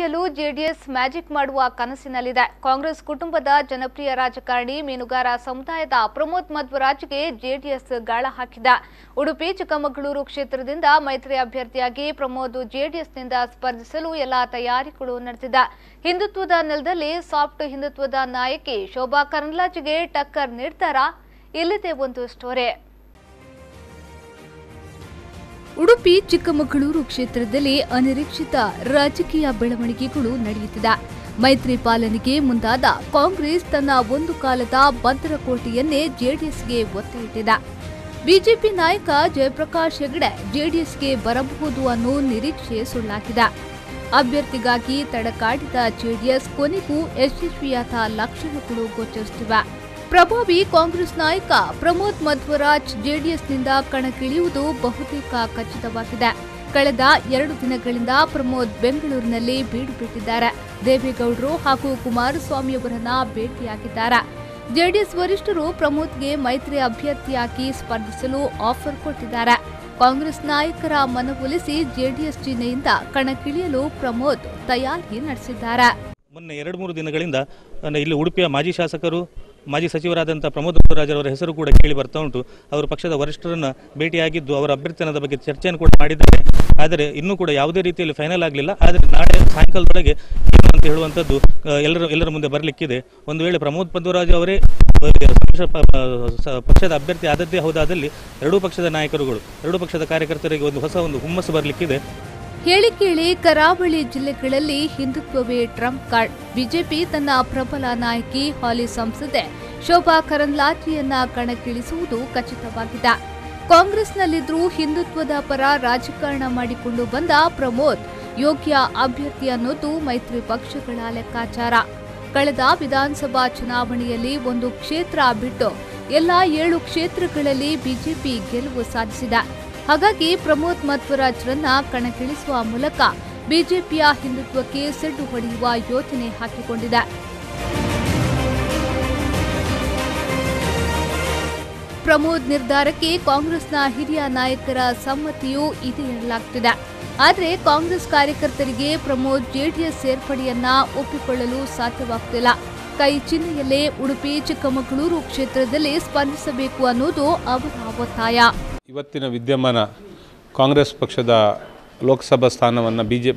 ಬೆಳವಣಿಗೆಯಲ್ಲೂ JDS magic ಮಾಡುವ ಕನಸಿನಲ್ಲಿದೆ. ಕಾಂಗ್ರೆಸ್ ಕುಟುಂಬದ ಜನಪ್ರಿಯ ರಾಜಕಾರಣಿ ಮೀನುಗಾರ ಸಮುದಾಯದ ಪ್ರಮೋದ್ ಮಧ್ವರಾಜ್ಗೆ ಜೆಡಿಎಸ್ ಗಾಳ ಹಾಕಿದ. ಉಡುಪಿ, ಚಿಕ್ಕಮಗಳೂರು ಕ್ಷೇತ್ರದಿಂದ ಮೈತ್ರಿ ಅಭ್ಯರ್ಥಿಯಾಗಿ ಪ್ರಮೋದ್ ಜೆಡಿಎಸ್ನಿಂದ ಸ್ಪರ್ಧಿಸಲು ಎಲ್ಲಾ ತಯಾರಿಗಳು ನಡೆಸಿದ ಹಿಂದುತ್ವದ ನೆಲದಲ್ಲಿ ಸಾಫ್ಟ್ ಹಿಂದುತ್ವದ ನಾಯಕಿ ಶೋಭಾ ಕರಂದ್ಲಾಜೆಗೆ ಟಕ್ಕರ್ ನೀಡ್ತಾರಾ? ಇಲ್ಲಿದೆ ಒಂದು ಸ್ಟೋರಿ. ಉಡುಪಿ ಚಿಕ್ಕಮಗಳೂರು ಕ್ಷೇತ್ರದಲ್ಲಿ ಅನಿರೀಕ್ಷಿತ ರಾಜಕೀಯ ಬೆಳವಣಿಗೆಗಳು ನಡೆಯುತ್ತಿದೆ. ಮೈತ್ರಿ ಪಾಲನೆಗೆ ಮುಂದಾದ ಕಾಂಗ್ರೆಸ್ ತನ್ನ ಒಂದು ಕಾಲದ ಭದ್ರಕೋಟೆಯನ್ನೇ ಜೆಡಿಎಸ್ಗೆ ಒತ್ತೆ ಇಟ್ಟಿದೆ ಬಿಜೆಪಿ ನಾಯಕ ಜಯಪ್ರಕಾಶ್ ಹೆಗಡೆ ಜೆಡಿಎಸ್ಗೆ ಬರಬಹುದು ಅನ್ನೋ ನಿರೀಕ್ಷೆ ಸುಳ್ಳಾಗಿದೆ. ಅಭ್ಯರ್ಥಿಗಾಗಿ ತಡಕಾಡಿದ ಜೆಡಿಎಸ್ ಕೊನೆಗೂ ಯಶಸ್ವಿಯಾದ ಲಕ್ಷಣಗಳು ಗೋಚರಿಸುತ್ತಿವೆ. ಪ್ರಭಾವಿ ಕಾಂಗ್ರೆಸ್ ನಾಯಕ ಪ್ರಮೋದ್ ಮಧ್ವರಾಜ್ ಜೆಡಿಎಸ್ನಿಂದ ಕಣಕ್ಕಿಳಿಯುವುದು ಬಹುತೇಕ ಖಚಿತವಾಗಿದೆ. ಕಳೆದ ಎರಡು ದಿನಗಳಿಂದ ಪ್ರಮೋದ್ ಬೆಂಗಳೂರಿನಲ್ಲಿ ಬೀಡು ಬಿಟ್ಟಿದ್ದಾರೆ. ದೇವೇಗೌಡರು ಹಾಗೂ ಕುಮಾರಸ್ವಾಮಿಯವರನ್ನ ಭೇಟಿಯಾಗಿದ್ದಾರೆ. ಜೆಡಿಎಸ್ ವರಿಷ್ಠರು ಪ್ರಮೋದ್ಗೆ ಮೈತ್ರಿ ಅಭ್ಯರ್ಥಿಯಾಗಿ ಸ್ಪರ್ಧಿಸಲು ಆಫರ್ ಕೊಟ್ಟಿದ್ದಾರೆ. ಕಾಂಗ್ರೆಸ್ ನಾಯಕರ ಮನವೊಲಿಸಿ ಜೆಡಿಎಸ್ ಚಿಹ್ನೆಯಿಂದ ಕಣಕ್ಕಿಳಿಯಲು ಪ್ರಮೋದ್ ತಯಾರಿ ನಡೆಸಿದ್ದಾರೆ. ಮೊನ್ನೆ ಎರಡು ಮೂರು ದಿನಗಳಿಂದ ಇಲ್ಲಿ ಉಡುಪಿಯ ಮಾಜಿ ಶಾಸಕರು ಮಾಜಿ ಸಚಿವರಾದಂಥ ಪ್ರಮೋದ್ ರಾಜರವರ ಹೆಸರು ಕೂಡ ಕೇಳಿ ಬರ್ತಾ ಉಂಟು. ಅವರು ಪಕ್ಷದ ವರಿಷ್ಠರನ್ನು ಭೇಟಿಯಾಗಿದ್ದು ಅವರ ಅಭ್ಯರ್ಥನದ ಬಗ್ಗೆ ಚರ್ಚೆಯನ್ನು ಕೂಡ ಮಾಡಿದ್ದಾರೆ. ಆದರೆ ಇನ್ನೂ ಕೂಡ ಯಾವುದೇ ರೀತಿಯಲ್ಲಿ ಫೈನಲ್ ಆಗಲಿಲ್ಲ. ಆದರೆ ನಾಳೆ ಸಾಯಂಕಾಲದೊಳಗೆ ಅಂತ ಹೇಳುವಂಥದ್ದು ಎಲ್ಲರ ಎಲ್ಲರ ಮುಂದೆ ಬರಲಿಕ್ಕಿದೆ. ಒಂದು ವೇಳೆ ಪ್ರಮೋದ್ ಪದ್ಮರಾಜ್ ಅವರೇ ಪಕ್ಷದ ಅಭ್ಯರ್ಥಿ ಆದದ್ದೇ ಹೌದಾದಲ್ಲಿ ಎರಡೂ ಪಕ್ಷದ ನಾಯಕರುಗಳು, ಎರಡೂ ಪಕ್ಷದ ಕಾರ್ಯಕರ್ತರಿಗೆ ಒಂದು ಹೊಸ ಒಂದು ಹುಮ್ಮಸ್ಸು ಬರಲಿಕ್ಕಿದೆ. ಹೇಳಿ ಕೇಳಿ ಕರಾವಳಿ ಜಿಲ್ಲೆಗಳಲ್ಲಿ ಹಿಂದುತ್ವವೇ ಟ್ರಂಪ್ ಕಾರ್ಡ್. ಬಿಜೆಪಿ ತನ್ನ ಪ್ರಬಲ ನಾಯಕಿ ಹಾಲಿ ಸಂಸದೆ ಶೋಭಾ ಕರಂದ್ಲಾಜೆಯನ್ನ ಕಣಕ್ಕಿಳಿಸುವುದು ಖಚಿತವಾಗಿದೆ. ಕಾಂಗ್ರೆಸ್ನಲ್ಲಿದ್ದರೂ ಹಿಂದುತ್ವದ ಪರ ರಾಜಕಾರಣ ಮಾಡಿಕೊಂಡು ಬಂದ ಪ್ರಮೋದ್, ಯೋಗ್ಯ ಅಭ್ಯರ್ಥಿ ಅನ್ನೋದು ಮೈತ್ರಿ ಪಕ್ಷಗಳ ಲೆಕ್ಕಾಚಾರ. ಕಳೆದ ವಿಧಾನಸಭಾ ಚುನಾವಣೆಯಲ್ಲಿ ಒಂದು ಕ್ಷೇತ್ರ ಬಿಟ್ಟು ಎಲ್ಲಾ ಏಳು ಕ್ಷೇತ್ರಗಳಲ್ಲಿ ಬಿಜೆಪಿ ಗೆಲುವು ಸಾಧಿಸಿದೆ. ಹಾಗಾಗಿ ಪ್ರಮೋದ್ ಮಧ್ವರಾಜ್ರನ್ನ ಕಣಕ್ಕಿಳಿಸುವ ಮೂಲಕ ಬಿಜೆಪಿಯ ಹಿಂದುತ್ವಕ್ಕೆ ಸೆಡ್ಡು ಹೊಡೆಯುವ ಯೋಜನೆ ಹಾಕಿಕೊಂಡಿದೆ. ಪ್ರಮೋದ್ ನಿರ್ಧಾರಕ್ಕೆ ಕಾಂಗ್ರೆಸ್ನ ಹಿರಿಯ ನಾಯಕರ ಸಮ್ಮತಿಯೂ ಇದೆ ಎನ್ನಲಾಗ್ತಿದೆ ಆದರೆ ಕಾಂಗ್ರೆಸ್ ಕಾರ್ಯಕರ್ತರಿಗೆ ಪ್ರಮೋದ್ ಜೆಡಿಎಸ್ ಸೇರ್ಪಡೆಯನ್ನ ಒಪ್ಪಿಕೊಳ್ಳಲು ಸಾಧ್ಯವಾಗ್ತಿಲ್ಲ. ಕೈ ಚಿಹ್ನೆಯಲ್ಲೇ ಉಡುಪಿ ಚಿಕ್ಕಮಗಳೂರು ಕ್ಷೇತ್ರದಲ್ಲಿ ಸ್ಪಂದಿಸಬೇಕು ಅನ್ನೋದು ಅವರ ಒತ್ತಾಯ. ಇವತ್ತಿನ ವಿದ್ಯಮಾನ ಕಾಂಗ್ರೆಸ್ ಪಕ್ಷದ ಲೋಕಸಭಾ ಸ್ಥಾನವನ್ನು B J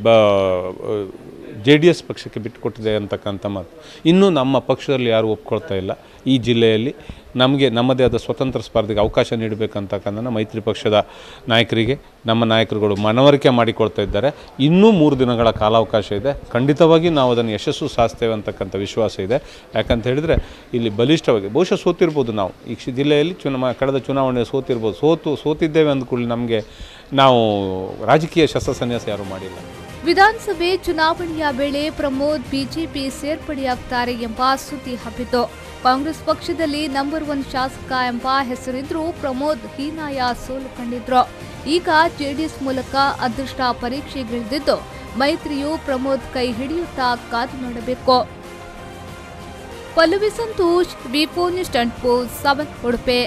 J D S ಪಕ್ಷಕ್ಕೆ ಬಿಟ್ಟುಕೊಟ್ಟಿದೆ ಅಂತಕ್ಕಂಥ ಮಾತು. ಇನ್ನೂ ನಮ್ಮ ಪಕ್ಷದಲ್ಲಿ ಯಾರೂ ಒಪ್ಕೊಳ್ತಾ ಇಲ್ಲ. ಈ ಜಿಲ್ಲೆಯಲ್ಲಿ ನಮಗೆ ನಮ್ಮದೇ ಆದ ಸ್ವತಂತ್ರ ಸ್ಪರ್ಧೆಗೆ ಅವಕಾಶ ನೀಡಬೇಕಂತಕ್ಕಂಥ ಮೈತ್ರಿ ಪಕ್ಷದ ನಾಯಕರಿಗೆ, ನಮ್ಮ ನಾಯಕರುಗಳು ಮನವರಿಕೆ ಮಾಡಿಕೊಳ್ತಾ ಇದ್ದಾರೆ. ಇನ್ನೂ ಮೂರು ದಿನಗಳ ಕಾಲಾವಕಾಶ ಇದೆ. ಖಂಡಿತವಾಗಿ ನಾವು ಅದನ್ನು ಯಶಸ್ಸು ಸಾಧಿಸ್ತೇವೆ ಅಂತಕ್ಕಂಥ ವಿಶ್ವಾಸ ಇದೆ. ಯಾಕಂತ ಹೇಳಿದರೆ ಇಲ್ಲಿ ಬಲಿಷ್ಠವಾಗಿ ಬಹುಶಃ ಸೋತಿರ್ಬೋದು ನಾವು. ಈ ಜಿಲ್ಲೆಯಲ್ಲಿ ಚುನಾವ ಕಳೆದ ಚುನಾವಣೆ ಸೋತಿರ್ಬೋದು. ಸೋತು, ಸೋತಿದ್ದೇವೆ ಅಂದ್ಕೂಡಲೇ ನಮಗೆ ನಾವು ರಾಜಕೀಯ ಶಸ್ತ್ರ ಸನ್ಯಾಸ ಯಾರೂ ಮಾಡಿಲ್ಲ. ವಿಧಾನಸಭೆ ಚುನಾವಣೆಯ ವೇಳೆ ಪ್ರಮೋದ್ ಬಿಜೆಪಿ ಸೇರ್ಪಡೆಯಾಗುತ್ತಾರೆ ಎಂಬ ಸುದ್ದಿ ಹಬ್ಬಿತು ಕಾಂಗ್ರೆಸ್ ಪಕ್ಷದಲ್ಲಿ ನಂಬರ್ ಒನ್ ಶಾಸಕ ಎಂಬ ಹೆಸರಿದ್ರೂ ಪ್ರಮೋದ್ ಹೀನಾಯ ಸೋಲು ಕಂಡಿದ್ರು. ಈಗ ಜೆಡಿಎಸ್ ಮೂಲಕ ಅದೃಷ್ಟ ಪರೀಕ್ಷೆಗಿಳಿದಿದ್ದು, ಮೈತ್ರಿಯು ಪ್ರಮೋದ್ ಕೈ ಹಿಡಿಯುತ್ತಾ ಕಾದು ನೋಡಬೇಕು. ಪಲ್ಲವಿ ಸಂತೋಷ್, ವಿಪೋ ನ್ಯೂಸ್ ಪೋಸ್ ಉಡುಪೆ ಉಡುಪಿ.